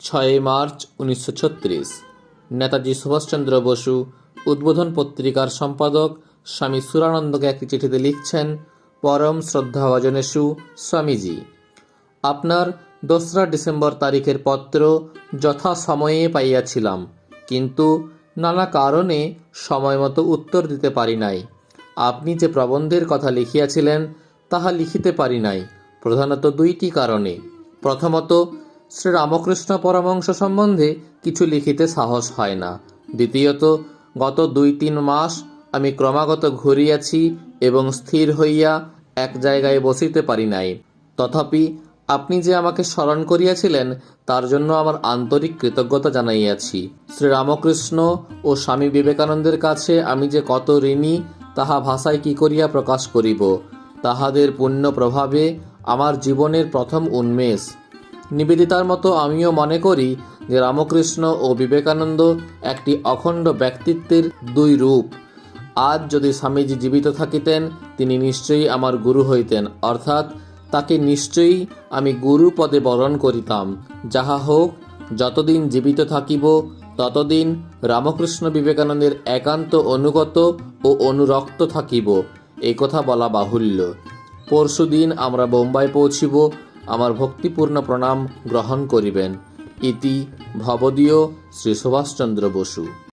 ছয়ই মার্চ উনিশশো ছত্রিশ। নেতাজি সুভাষচন্দ্র বসু, উদ্বোধন পত্রিকার সম্পাদক স্বামী সুরানন্দকে একটি চিঠিতে লিখছেন, পরম শ্রদ্ধাভাজনেশু স্বামীজি। আপনার দোসরা ডিসেম্বর তারিখের পত্র যথা সময়ে পাইয়াছিলাম, কিন্তু নানা কারণে সময়মতো উত্তর দিতে পারি নাই। আপনি যে প্রবন্ধের কথা লিখিয়াছিলেন, তাহা লিখিতে পারি নাই, প্রধানত দুইটি কারণে। প্রথমত শ্রী রামকৃষ্ণ পরমংশ সম্বন্ধে কিছু লিখিতে সাহস হয় না। দ্বিতীয়ত, গত দুই তিন মাস আমি ক্রমাগত ঘুরিয়াছি এবং স্থির হইয়া এক জায়গায় বসিতে পারি নাই। তথাপি আপনি যে আমাকে স্মরণ করিয়াছিলেন, তার জন্য আমার আন্তরিক কৃতজ্ঞতা জানাইয়াছি। শ্রীরামকৃষ্ণ ও স্বামী বিবেকানন্দের কাছে আমি যে কত ঋণী, তাহা ভাষায় কি করিয়া প্রকাশ করিব? তাহাদের পুণ্য প্রভাবে আমার জীবনের প্রথম উন্মেষ। নিবেদিতার মতো আমিও মনে করি যে রামকৃষ্ণ ও বিবেকানন্দ একটি অখণ্ড ব্যক্তিত্বের দুই রূপ। আজ যদি স্বামীজি জীবিত থাকিতেন, তিনি নিশ্চয়ই আমার গুরু হইতেন, অর্থাৎ তাকে নিশ্চয়ই আমি গুরু পদে বরণ করিতাম। যাহা হোক, যতদিন জীবিত থাকিব, ততদিন রামকৃষ্ণ বিবেকানন্দের একান্ত অনুগত ও অনুরক্ত থাকিব, এই কথা বলা বাহুল্য। পরশুদিন আমরা বোম্বাই পৌঁছিব আমার ভক্তিপূর্ণ প্রণাম গ্রহণ করিবেন। ইতি ভবদীয় শ্রী সুভাষচন্দ্র বসু।